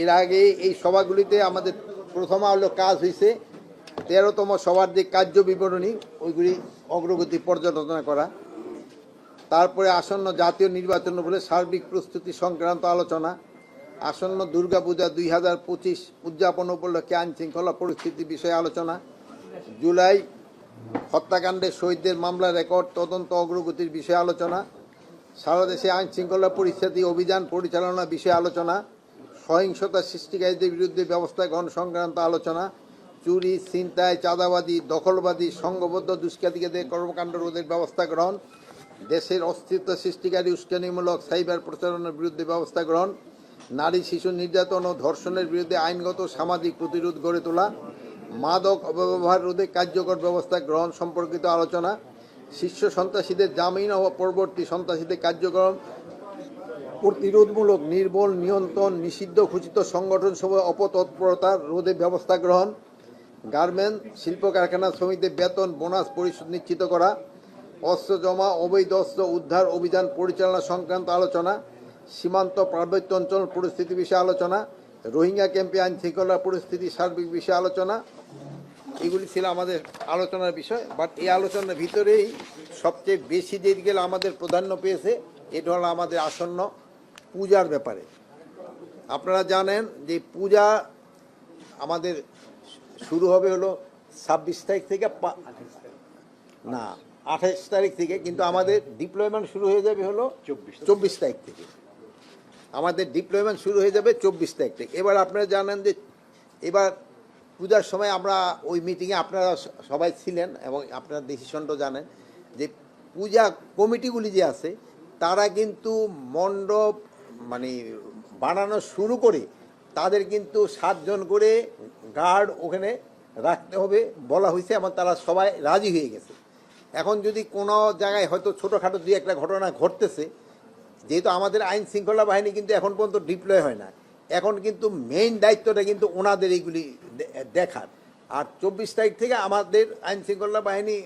এর আগে এই সভাগুলিতে আমাদের প্রথম হলো কাজ হয়েছে তেরোতম সভার যে কার্য বিবরণী, ওইগুলি অগ্রগতি পর্যালোচনা করা। তারপরে আসন্ন জাতীয় নির্বাচন বলে সার্বিক প্রস্তুতি সংক্রান্ত আলোচনা, আসন্ন দুর্গাপূজা দুই হাজার পঁচিশ উদযাপন উপলক্ষে আইন শৃঙ্খলা পরিস্থিতি বিষয়ে আলোচনা, জুলাই হত্যাকাণ্ডে শহীদদের মামলা রেকর্ড, তদন্ত অগ্রগতির বিষয়ে আলোচনা, সারা দেশে আইন শৃঙ্খলা পরিস্থিতি অভিযান পরিচালনা বিষয়ে আলোচনা সহিংসতা সৃষ্টিকারীদের বিরুদ্ধে ব্যবস্থা গ্রহণ সংক্রান্ত আলোচনা, চুরি, ছিনতাই চাঁদাবাদী দখলবাদী সংঘবদ্ধ দুষ্কৃতিকারীদের কর্মকাণ্ড রোধের ব্যবস্থা গ্রহণ, দেশের অস্তিত্ব সৃষ্টিকারী উস্কানিমূলক সাইবার প্রচারণার বিরুদ্ধে ব্যবস্থা গ্রহণ, নারী, শিশু নির্যাতন ও ধর্ষণের বিরুদ্ধে আইনগত সামাজিক প্রতিরোধ গড়ে তোলা, মাদক অপব্যবহার রোধে কার্যকর ব্যবস্থা গ্রহণ সম্পর্কিত আলোচনা, শীর্ষ সন্ত্রাসীদের জামিন ও পরবর্তী সন্ত্রাসীদের কার্যক্রম প্রতিরোধমূলক নির্মূল নিয়ন্ত্রণ, নিষিদ্ধ, ঘোষিত সংগঠন সহ অপতৎপরতা রোধে ব্যবস্থা গ্রহণ, গার্মেন্ট, শিল্প কারখানা শ্রমিকদের বেতন, বোনাস পরিশোধ নিশ্চিত করা, অস্ত্র জমা, অবৈধ অস্ত্র উদ্ধার অভিযান পরিচালনা সংক্রান্ত আলোচনা, সীমান্ত পার্বত্য অঞ্চল পরিস্থিতি বিষয়ে আলোচনা, রোহিঙ্গা ক্যাম্পে আইন শৃঙ্খলা পরিস্থিতি সার্বিক বিষয়ে আলোচনা। এগুলি ছিল আমাদের আলোচনার বিষয় বাট এই আলোচনার ভিতরেই সবচেয়ে বেশি দিকে আমাদের প্রাধান্য পেয়েছে, এটা হলো আমাদের আসন্ন পূজার ব্যাপারে। আপনারা জানেন যে পূজা আমাদের শুরু হবে হলো ছাব্বিশ তারিখ থেকে না আঠাশ তারিখ থেকে কিন্তু আমাদের ডিপ্লয়মেন্ট শুরু হয়ে যাবে হলো চব্বিশ চব্বিশ তারিখ থেকে। আমাদের ডিপ্লয়মেন্ট শুরু হয়ে যাবে চব্বিশ তারিখ থেকে। এবার আপনারা জানেন যে এবার পূজার সময় আমরা ওই মিটিংয়ে আপনারা সবাই ছিলেন এবং আপনারা ডিসিশনটা জানেন যে পূজা কমিটিগুলি যে আছে তারা কিন্তু মণ্ডপ মানে বানানো শুরু করে, তাদের কিন্তু সাতজন করে গার্ড ওখানে রাখতে হবে বলা হয়েছে এবং তারা সবাই রাজি হয়ে গেছে। এখন যদি কোনো জায়গায় হয়তো ছোটোখাটো দুই একটা ঘটনা ঘটতেছে, যেহেতু আমাদের আইন শৃঙ্খলা বাহিনী কিন্তু এখন পর্যন্ত ডিপ্লয় হয় না, এখন কিন্তু মেইন দায়িত্বটা কিন্তু ওনাদের এইগুলি দেখার। আর চব্বিশ তারিখ থেকে আমাদের আইন শৃঙ্খলা বাহিনী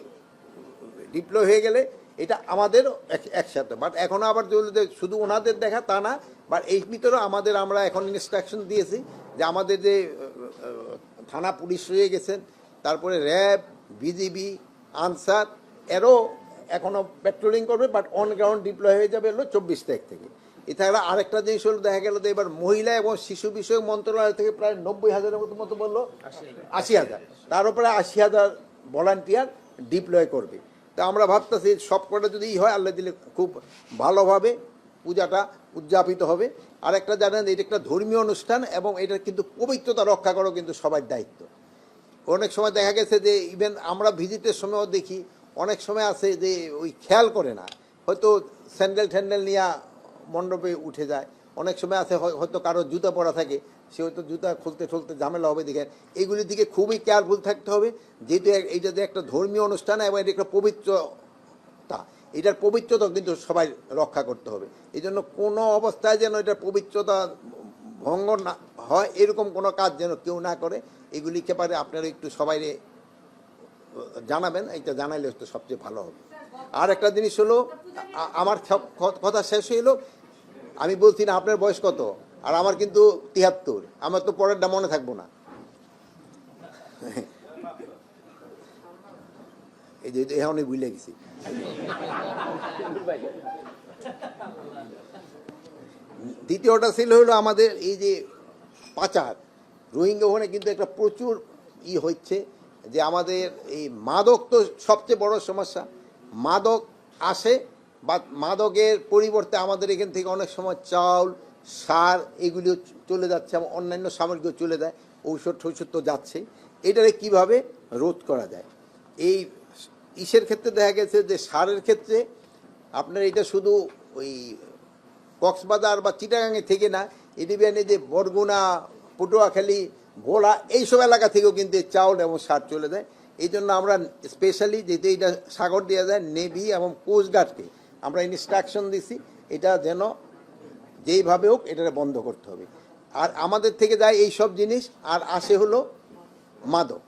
ডিপ্লয় হয়ে গেলে এটা আমাদের এক- একসাথে। বাট এখনও আবার শুধু ওনাদের দেখা তা না বাট এই ভিতরেও আমাদের আমরা এখন ইনস্ট্রাকশন দিয়েছি যে আমাদের যে থানা পুলিশ রয়ে গেছেন তারপরে র্যাব বিজিবি আনসার এরও এখনও পেট্রোলিং করবে বাট অন গ্রাউন্ড ডিপ্লয় হয়ে যাবে হলো চব্বিশ তারিখ থেকে। এছাড়া আরেকটা জিনিস হলো দেখা গেল যে এবার মহিলা এবং শিশু বিষয়ক মন্ত্রণালয় থেকে প্রায় নব্বই হাজারের মতো মতো বলল আশি হাজার। তার উপরে আশি হাজার ভলান্টিয়ার ডিপ্লয় করবে। তা আমরা ভাবতেছি সব কটা যদি হয়, আল্লাহ দিলে খুব ভালোভাবে পূজাটা উদযাপিত হবে। আর একটা জানেন, এটা একটা ধর্মীয় অনুষ্ঠান এবং এটার কিন্তু পবিত্রতা রক্ষা করাও কিন্তু সবার দায়িত্ব। অনেক সময় দেখা গেছে যে ইভেন আমরা ভিজিটের সময়ও দেখি, অনেক সময় আছে যে ওই খেয়াল করে না। হয়তো স্যান্ডেল ট্যান্ডেল নিয়ে মণ্ডপে উঠে যায়। অনেক সময় আছে হয়- হয়তো কারও জুতা পরা থাকে। সে হয়তো জুতা খুলতে খুলতে ঝামেলা হবে, দেখে এইগুলির দিকে খুবই কেয়ারফুল থাকতে হবে। যেহেতু এইটা যে একটা ধর্মীয় অনুষ্ঠান, এবং এটা একটা পবিত্রতা, এটার পবিত্রতা কিন্তু সবাই রক্ষা করতে হবে। এই জন্য কোনো অবস্থায় যেন এটার পবিত্রতা ভঙ্গ না হয়, এরকম কোনো কাজ যেন কেউ না করে এগুলিকে পারে আপনারা একটু সবাই জানাবেন এটা জানাইলে তো সবচেয়ে ভালো হবে। আর একটা জিনিস হলো আমার কথা শেষ হইল আমি বলছি না আপনার বয়স কত? আর আমার কিন্তু তিয়াত্তর। আমার তো পরেরটা মনে থাকব না। এই যে এখন ভুলে গেছি। দ্বিতীয়টা ছিল হলো আমাদের এই যে পাচার। রোহিঙ্গা ওখানে কিন্তু একটা প্রচুর ই হচ্ছে যে আমাদের এই মাদক তো সবচেয়ে বড় সমস্যা। মাদক আসে বা মাদকের পরিবর্তে আমাদের এখান থেকে অনেক সময় চাউল সার এগুলিও চলে যাচ্ছে এবং অন্যান্য সামগ্রীও চলে যায়, ঔষধ টৌষধ তো যাচ্ছে এটারে কীভাবে রোধ করা যায়? এই ইসের ক্ষেত্রে দেখা গেছে যে সারের ক্ষেত্রে আপনার এটা শুধু ওই কক্সবাজার বা চিটাগাঙে থেকে না এডিবিয়ানে যে বরগুনা, পটুয়াখালী ভোলা এইসব এলাকা থেকেও কিন্তু চাউল এবং সার চলে যায়। এই জন্য আমরা স্পেশালি যেহেতু এটা সাগর দেওয়া যায়, নেভি এবং কোস্টগার্ডকে আমরা ইনস্ট্রাকশন দিছি, এটা যেন যেইভাবে হোক এটা বন্ধ করতে হবে। আর আমাদের থেকে যায় এই সব জিনিস, আর আসে হলো মাদক,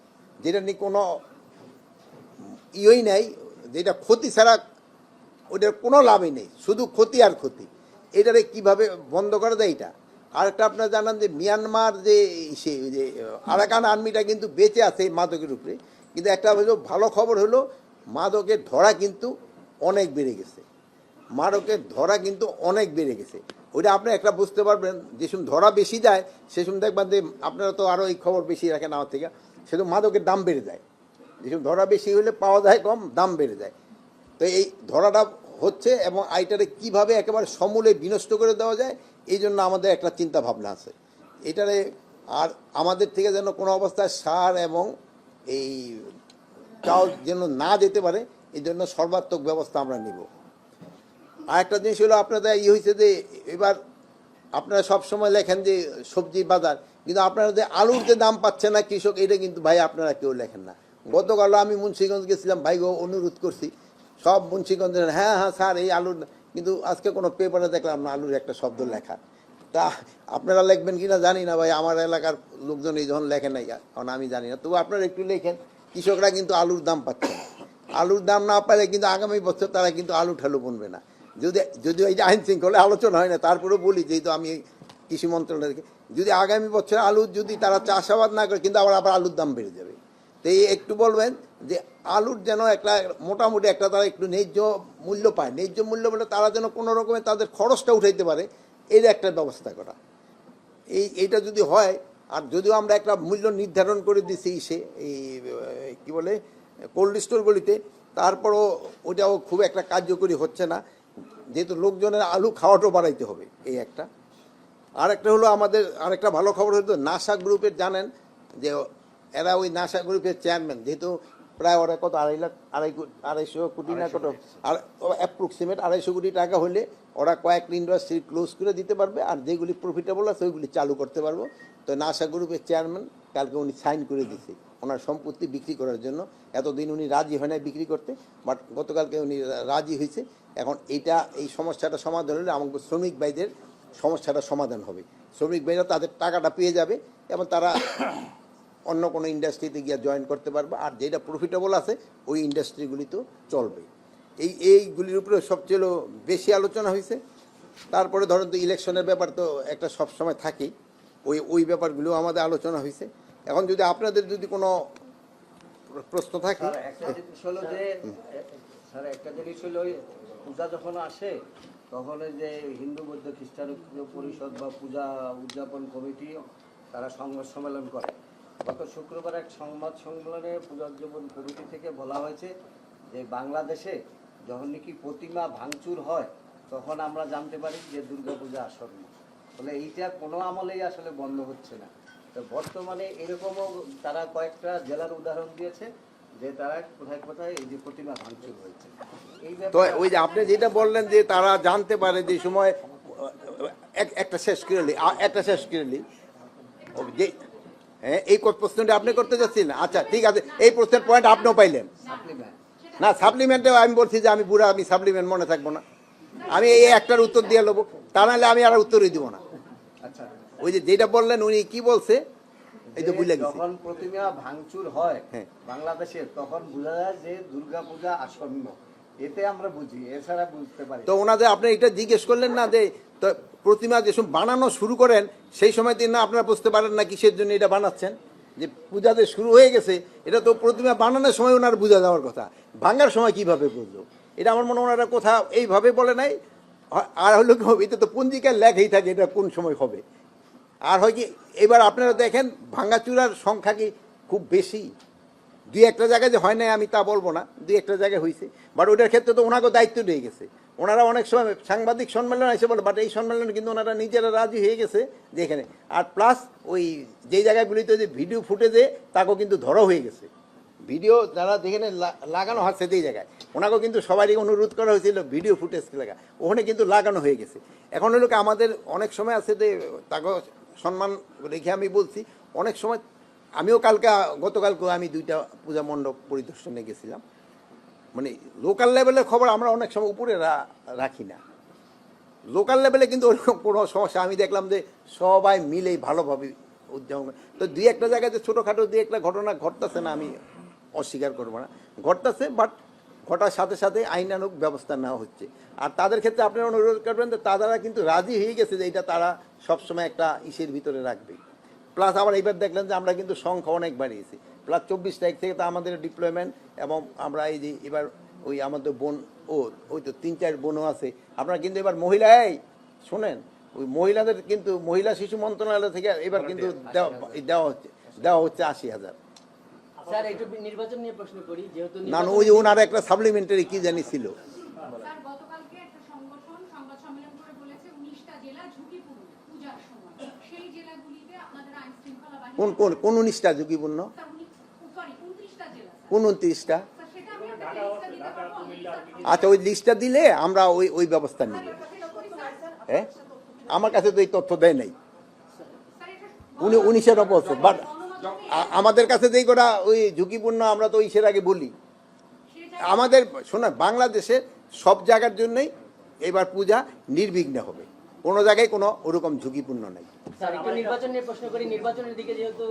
যেটা নিয়ে কোনো ইয়েই নাই, যেটা ক্ষতি ছাড়া ওটার কোনো লাভই নেই, শুধু ক্ষতি আর ক্ষতি। এটারে কীভাবে বন্ধ করা যায় এটা? আরেকটা আপনারা জানান যে মিয়ানমার যে সে, যে আরাকান আর্মিটা কিন্তু বেঁচে আছে মাদকের উপরে। কিন্তু একটা হলো, ভালো খবর হলো, মাদকের ধরা কিন্তু অনেক বেড়ে গেছে। মাদকের ধরা কিন্তু অনেক বেড়ে গেছে। ওইটা আপনি একটা বুঝতে পারবেন, যে সময় ধরা বেশি যায়, সে সময় দেখবেন যে আপনারা তো আরও এই খবর বেশি রাখেন আমার থেকে সেটা মাদকের দাম বেড়ে যায়। যে সময় ধরা বেশি হলে পাওয়া যায় কম, দাম বেড়ে যায়। তো এই ধরাটা হচ্ছে এবং আইটারে কীভাবে একেবারে সমূলে বিনষ্ট করে দেওয়া যায়, এই জন্য আমাদের একটা চিন্তা ভাবনা আছে। এটারে আর আমাদের থেকে যেন কোনো অবস্থায় সার এবং এই চাল যেন না যেতে পারে এই জন্য সর্বাত্মক ব্যবস্থা আমরা নিব। আর একটা জিনিস হলো আপনাদের ই হয়েছে যে, এবার আপনারা সব সময় লেখেন যে সবজির বাজার, কিন্তু আপনারা যে আলুর যে দাম পাচ্ছে না কৃষক, এটা কিন্তু ভাই আপনারা কেউ লেখেন না। গতকাল আমি মুন্সিগঞ্জ গেছিলাম ভাই অনুরোধ করছি, সব মুন্সিগঞ্জের হ্যাঁ হ্যাঁ স্যার, এই আলুর, কিন্তু আজকে কোনো পেপারে দেখলাম না আলুর একটা শব্দ লেখা। তা আপনারা লিখবেন কিনা জানি না ভাই, আমার এলাকার লোকজন এই যখন লেখে নাই, কারণ আমি জানি না। তবু আপনারা একটু লেখেন, কৃষকরা কিন্তু আলুর দাম পাচ্ছে আলুর দাম না পাইলে কিন্তু আগামী বছর তারা কিন্তু আলু ঠালু বনবে না। যদি যদিও এই যে আইন শৃঙ্খলা আলোচনা হয় না তারপরেও বলি, যেহেতু আমি কৃষি মন্ত্রণালয় থেকে যদি আগামী বছর আলু যদি তারা চাষাবাদ না করে, কিন্তু আবার আবার আলুর দাম বেড়ে যাবে। তো এই একটু বলবেন যে, আলুর যেন একটা, মোটামুটি একটা তারা একটু ন্যায্য মূল্য পায়। ন্যায্য মূল্য বলে তারা যেন কোনো রকমে তাদের খরচটা উঠাইতে পারে, এর একটা ব্যবস্থা করা। এই, এইটা যদি হয়, আর যদিও আমরা একটা মূল্য নির্ধারণ করে দিছি সে, এই, কী বলে কোল্ড স্টোরগুলিতে তারপরও ওটাও খুব একটা কার্যকরী হচ্ছে না। যেহেতু লোকজনের আলু খাওয়াটাও বাড়াইতে হবে এই একটা। আর একটা হলো আমাদের আরেকটা ভালো খবর হলো নাসা গ্রুপের জানেন যে এরা ওই নাসা গ্রুপের চেয়ারম্যান যেহেতু প্রায় ওরা কত আড়াই লাখ আড়াই আড়াইশো কোটি না কত? আর অ্যাপ্রক্সিমেট আড়াইশো কোটি টাকা হলে ওরা কয়েকটা ইন্ডাস্ট্রি ক্লোজ করে দিতে পারবে আর যেগুলি প্রফিটেবল আছে ওইগুলি চালু করতে পারব। তো নাসা গ্রুপের চেয়ারম্যান কালকে উনি সাইন করে দিছে ওনার সম্পত্তি বিক্রি করার জন্য। এতদিন উনি রাজি হয় না বিক্রি করতে বাট গতকালকে উনি রাজি হয়েছে। এখন এটা এই সমস্যাটা সমাধান হলে আমাকে শ্রমিক ভাইদের সমস্যাটা সমাধান হবে। শ্রমিক ভাইরা তাদের টাকাটা পেয়ে যাবে এবং তারা অন্য কোনো ইন্ডাস্ট্রিতে গিয়ে জয়েন করতে পারবে। আর যেটা প্রফিটেবল আছে ওই ইন্ডাস্ট্রিগুলি তো চলবে। এই এইগুলির উপরে সবচেয়ে বেশি আলোচনা হয়েছে। তারপরে ধরেন তো ইলেকশনের ব্যাপার তো একটা সব সময় থাকেই ওই ওই ব্যাপারগুলো আমাদের আলোচনা হয়েছে। এখন যদি আপনাদের যদি কোনো প্রশ্ন থাকে স্যার, একটা জিনিস হলো পূজা যখন আসে, তখন যে হিন্দু, বৌদ্ধ, খ্রিস্টান পরিষদ বা পূজা উদযাপন কমিটি, তারা সংবাদ সম্মেলন করে। গত শুক্রবার এক সংবাদ সম্মেলনে পূজা উদযাপন কমিটি থেকে বলা হয়েছে যে, বাংলাদেশে যখন নাকি প্রতিমা ভাঙচুর হয়, তখন আমরা জানতে পারি যে, দুর্গাপূজা আসন্ন। ফলে এইটা কোনো আমলেই আসলে বন্ধ হচ্ছে না। তো বর্তমানে এরকমও তারা কয়েকটা জেলার উদাহরণ দিয়েছে। যে তারা কোথায় কোথায় এই যে প্রতিমা ভাঙচুর হয়েছে। তো ওই যে আপনি যেটা বললেন যে তারা জানতে পারে যে সময় এক- একটা শেষ করে নিই, একটা শেষ করে নিই। ও যে হ্যাঁ এই প্রশ্নটা আপনি করতে যাচ্ছেন আচ্ছা ঠিক আছে এই প্রশ্নের পয়েন্ট আপনিও পাইলেন। না সাপ্লিমেন্টে আমি বলছি যে আমি বুড়া আমি সাপ্লিমেন্ট মনে থাকব না। আমি এই একটার উত্তর দিয়ে নেব তা নাহলে আমি আর উত্তরই দিব না। আচ্ছা। ওই যে যেটা বললেন উনি কি বলছে? এই তো বুঝলে গেছি। যখন প্রতিমা ভাঙচুর হয় হ্যাঁ। বাংলাদেশে তখন বোঝা যায় যে দুর্গাপূজা আসন্ন। এতে আমরা বুঝি এছাড়া বুঝতে পারি তো ওনাদের আপনি এটা জিজ্ঞেস করলেন না যে তো প্রতিমা যে বানানো শুরু করেন সেই সময় তিনি না আপনারা বুঝতে পারেন না কিসের জন্য এটা বানাচ্ছেন? যে পূজা যে শুরু হয়ে গেছে এটা তো প্রতিমা বানানোর সময় ওনার বোঝা যাওয়ার কথা। ভাঙার সময় কীভাবে বুঝলো? এটা আমার মনে হয় ওনারা কোথাও এইভাবে বলে নাই। আর- হলো কি হবে, এটা তো পঞ্জিকার লেখাই থাকে এটা কোন সময় হবে। আর হয় কি, এবার আপনারা দেখেন ভাঙাচুরার সংখ্যা কি খুব বেশি? দুই একটা জায়গায় যে হয় নাই আমি তা বলব না, দুই একটা জায়গায় হয়েছে বাট ওইটার ক্ষেত্রে তো ওনাকে দায়িত্ব নিয়ে গেছে। ওনারা অনেক সময় সাংবাদিক সম্মেলন এসে বলে বাট এই সম্মেলনে কিন্তু ওনারা নিজেরা রাজি হয়ে গেছে যে এখানে। আর প্লাস ওই যেই জায়গাগুলিতে যে ভিডিও ফুটেজে তাকেও কিন্তু ধরা হয়ে গেছে। ভিডিও যারা যেখানে লাগানো হচ্ছে যেই জায়গায়, ওনাকেও কিন্তু সবারই অনুরোধ করা হয়েছিল ভিডিও ফুটেজ লাগা ওখানে কিন্তু লাগানো হয়ে গেছে। এখন হলো আমাদের অনেক সময় আছে যে তাকে সম্মান রেখে আমি বলছি, অনেক সময় আমিও কালকে, গতকালকে আমি দুইটা পূজা মণ্ডপ পরিদর্শনে গেছিলাম। মানে লোকাল লেভেলের খবর আমরা অনেক সময় উপরে রাখি না। লোকাল লেভেলে কিন্তু ওরকম কোনো সমস্যা। আমি দেখলাম যে সবাই মিলেই ভালোভাবে উদযাপন। তো দুই একটা জায়গায় যে ছোটোখাটো দুই একটা ঘটনা ঘটতেছে না, আমি অস্বীকার করব না। ঘটতেছে বাট ঘটার সাথে সাথে আইনানুক ব্যবস্থা নেওয়া হচ্ছে। আর তাদের ক্ষেত্রে আপনি অনুরোধ করবেন যে তারা কিন্তু রাজি হয়ে গেছে যে এটা তারা সবসময় একটা ইসের ভিতরে রাখবে। প্লাস আবার এবার দেখলেন যে আমরা কিন্তু সংখ্যা অনেক বাড়িয়েছি। প্লাস চব্বিশ তারিখ থেকে তো আমাদের ডিপ্লয়মেন্ট এবং আমরা এই যে এবার ওই আমাদের বোন ও ওই তো তিন চার বোনও আছে। আপনারা কিন্তু এবার মহিলাই শোনেন ওই মহিলাদের কিন্তু মহিলা শিশু মন্ত্রণালয় থেকে এবার কিন্তু দেওয়া দেওয়া হচ্ছে দেওয়া হচ্ছে আশি হাজার। স্যার একটু নির্বাচন নিয়ে প্রশ্ন করি যেহেতু না ওই ওনার একটা সাপ্লিমেন্টারি কি জানি ছিল। স্যার গতকালকে একটা সংগঠন সংবাদ সম্মেলন করে বলেছে উনিশটা জেলা ঝুঁকিপূর্ণ পূজার সময়। সেই জেলাগুলিতে আপনাদের আইন শৃঙ্খলা বাহিনী কোন কোন কোন উনিশটা ঝুঁকিপূর্ণ? উনত্রিশটা কোন উনত্রিশটা? আচ্ছা ওই লিস্টটা দিলে আমরা ওই ওই ব্যবস্থা নিব। হ্যাঁ? আমার কাছে তো এই তথ্য দেয় নাই। উনি উনিশের বলছে বাট আমাদের কাছে যেই কটা ওই ঝুঁকিপূর্ণ, আমরা তো ইসের আগে বলি। আমাদের শোনা বাংলাদেশে সব জায়গার জন্যই এবার পূজা নির্বিঘ্ন হবে। কোনো জায়গায় কোনো ওরকম ঝুঁকিপূর্ণ নেই। স্যার নির্বাচন নিয়ে প্রশ্ন করি। নির্বাচনের দিকে যেহেতু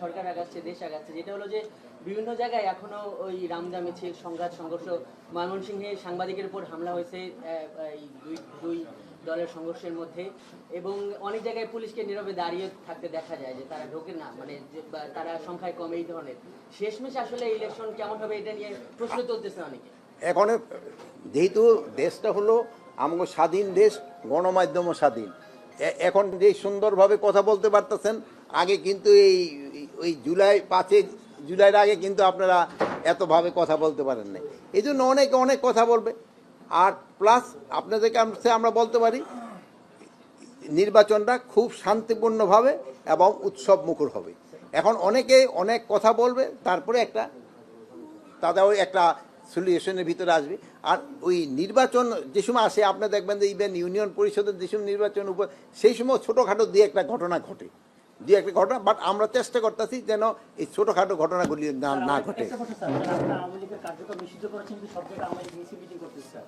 সরকার যেটা হলো যে বিভিন্ন জায়গায় ওই সংঘর্ষ। সাংবাদিকের উপর হামলা হয়েছে দুই দুই দলের সংঘর্ষের মধ্যে এবং অনেক জায়গায় পুলিশকে নীরবে দাঁড়িয়ে থাকতে দেখা যায় যে তারা ঢোকে না মানে তারা সংখ্যায় কম এই ধরনের। শেষমেশ আসলে ইলেকশন কেমন হবে এটা নিয়ে প্রশ্ন তুলতেছে অনেকে? এখন যেহেতু দেশটা হলো আমাকে স্বাধীন দেশ গণমাধ্যমও স্বাধীন। এখন যে সুন্দরভাবে কথা বলতে পারতেছেন, আগে কিন্তু এই, ওই জুলাই পাঁচে জুলাইয়ের আগে কিন্তু আপনারা এতভাবে কথা বলতে পারেন না এই জন্য অনেকে অনেক কথা বলবে। আর প্লাস আপনাদেরকে আমরা- বলতে পারি, নির্বাচনটা খুব শান্তিপূর্ণভাবে এবং উৎসব মুখর হবে। এখন অনেকে অনেক কথা বলবে, তারপরে একটা, তাদের ওই একটা সলিউশনের ভিতরে আসবে। আর ওই নির্বাচন যে সময় আসে, আপনি দেখবেন যে ইভেন ইউনিয়ন পরিষদের যে সময় নির্বাচন উপর, সেই সময় ছোটোখাটো দিয়ে একটা ঘটনা ঘটে। দিয়ে একটা ঘটনা বাট আমরা চেষ্টা করতেছি যেন এই ছোটোখাটো ঘটনাগুলি না না ঘটে। করতেছি স্যার?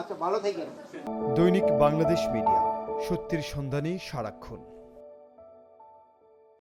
আচ্ছা ভালো থাকেন। দৈনিক বাংলাদেশ মিডিয়া সত্যের সন্ধানে সারাক্ষণ।